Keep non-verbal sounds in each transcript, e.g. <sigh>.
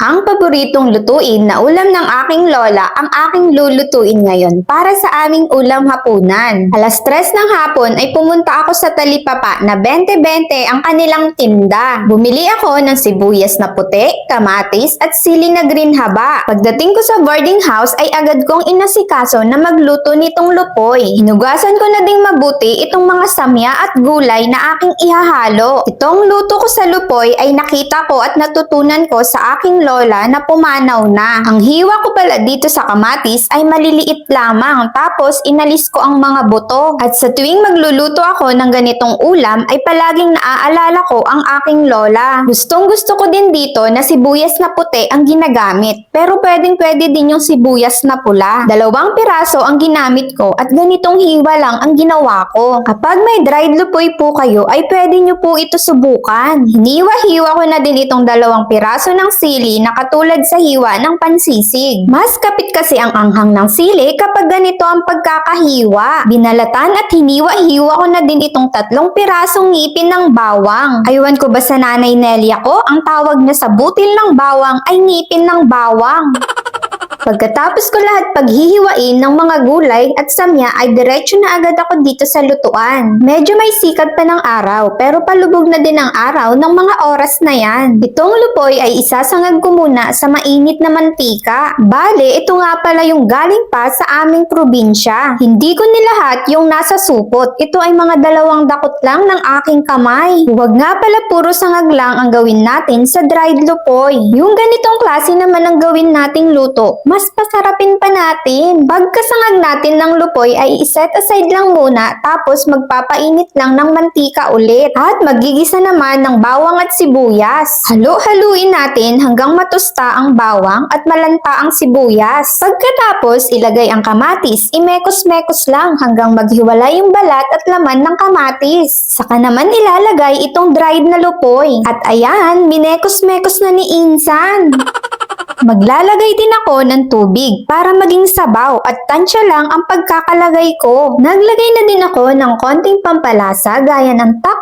Ang paboritong lutuin na ulam ng aking lola ang aking lulutuin ngayon para sa aming ulam hapunan. Alas tres ng hapon ay pumunta ako sa talipapa na 20-20 ang kanilang tinda. Bumili ako ng sibuyas na puti, kamatis at sili na green haba. Pagdating ko sa boarding house ay agad kong inasikaso na magluto nitong lupoy. Hinugasan ko na ding mabuti itong mga samya at gulay na aking ihahalo. Itong luto ko sa lupoy ay nakita ko at natutunan ko sa aking lola na pumanaw na. Ang hiwa ko pala dito sa kamatis ay maliliit lamang tapos inalis ko ang mga buto. At sa tuwing magluluto ako ng ganitong ulam ay palaging naaalala ko ang aking lola. Gustong gusto ko din dito na sibuyas na puti ang ginagamit. Pero pwedeng pwede din yung sibuyas na pula. Dalawang piraso ang ginamit ko at ganitong hiwa lang ang ginawa ko. Kapag may dried lupoy po kayo ay pwede nyo po ito subukan. Hiniwa-hiwa ko na din itong dalawang piraso ng sili na katulad sa hiwa ng pansisig. Mas kapit kasi ang anghang ng sili kapag ganito ang pagkakahiwa. Binalatan at hiniwa-hiwa ko na din itong tatlong pirasong ngipin ng bawang. Aywan ko ba sa nanay Nelia ko, ang tawag niya sa butil ng bawang ay ngipin ng bawang. <laughs> Pagkatapos ko lahat paghihiwain ng mga gulay at samya ay diretso na agad ako dito sa lutuan. Medyo may sikat pa ng araw pero palubog na din ang araw ng mga oras na yan. Itong lupoy ay isasangag ko muna sa mainit na mantika. Bale, ito nga pala yung galing pa sa aming probinsya. Hindi ko nilahat yung nasa supot. Ito ay mga dalawang dakot lang ng aking kamay. Huwag nga pala puro sangag lang ang gawin natin sa dried lupoy. Yung ganitong klase naman ang gawin nating luto, mas pasarapin pa natin. Pagkasangag natin ng lupoy ay iset aside lang muna tapos magpapainit lang ng mantika ulit. At magigisa naman ng bawang at sibuyas. Halo-haluin natin hanggang matusta ang bawang at malanta ang sibuyas. Pagkatapos, ilagay ang kamatis. Imekos-mekos lang hanggang maghiwalay yung balat at laman ng kamatis. Saka naman ilalagay itong dried na lupoy. At ayan, minekos-mekos na ni Insan. <laughs> Maglalagay din ako ng tubig para maging sabaw at tansya lang ang pagkakalagay ko. Naglagay na din ako ng konting pampalasa gaya ng tak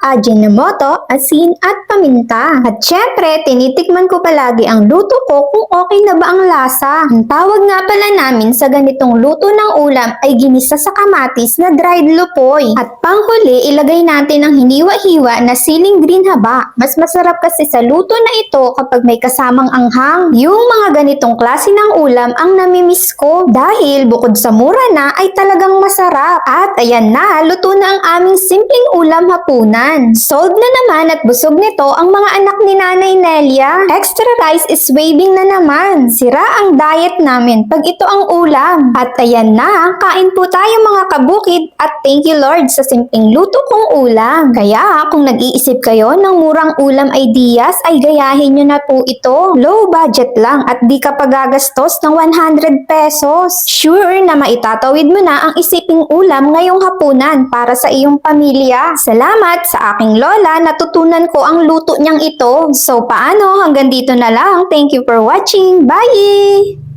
ajinomoto, asin at paminta. At syempre, tinitikman ko palagi ang luto ko kung okay na ba ang lasa. Ang tawag nga pala namin sa ganitong luto ng ulam ay ginisa sa kamatis na dried lupoy. At panghuli, ilagay natin ang hiniwa-hiwa na siling green haba. Mas masarap kasi sa luto na ito kapag may kasamang anghang. Yung mga ganitong klase ng ulam ang namimiss ko dahil bukod sa mura na ay talagang masarap. At ayan na, luto na ang aming simpleng ulam hapunan. Sold na naman at busog nito ang mga anak ni Nanay Nelia. Extra rice is waving na naman. Sira ang diet namin pag ito ang ulam. At ayan na, kain po tayo mga kabukid at thank you Lord sa simpleng luto kong ulam. Kaya kung nag-iisip kayo ng murang ulam ideas ay gayahin nyo na po ito. Low budget lang at di ka pagagastos ng 100 pesos. Sure na maitatawid mo na ang isiping ulam ngayong hapunan para sa iyong pamilya. Salamat aking lola, natutunan ko ang luto niyang ito. So paano? Hanggang dito na lang. Thank you for watching. Bye!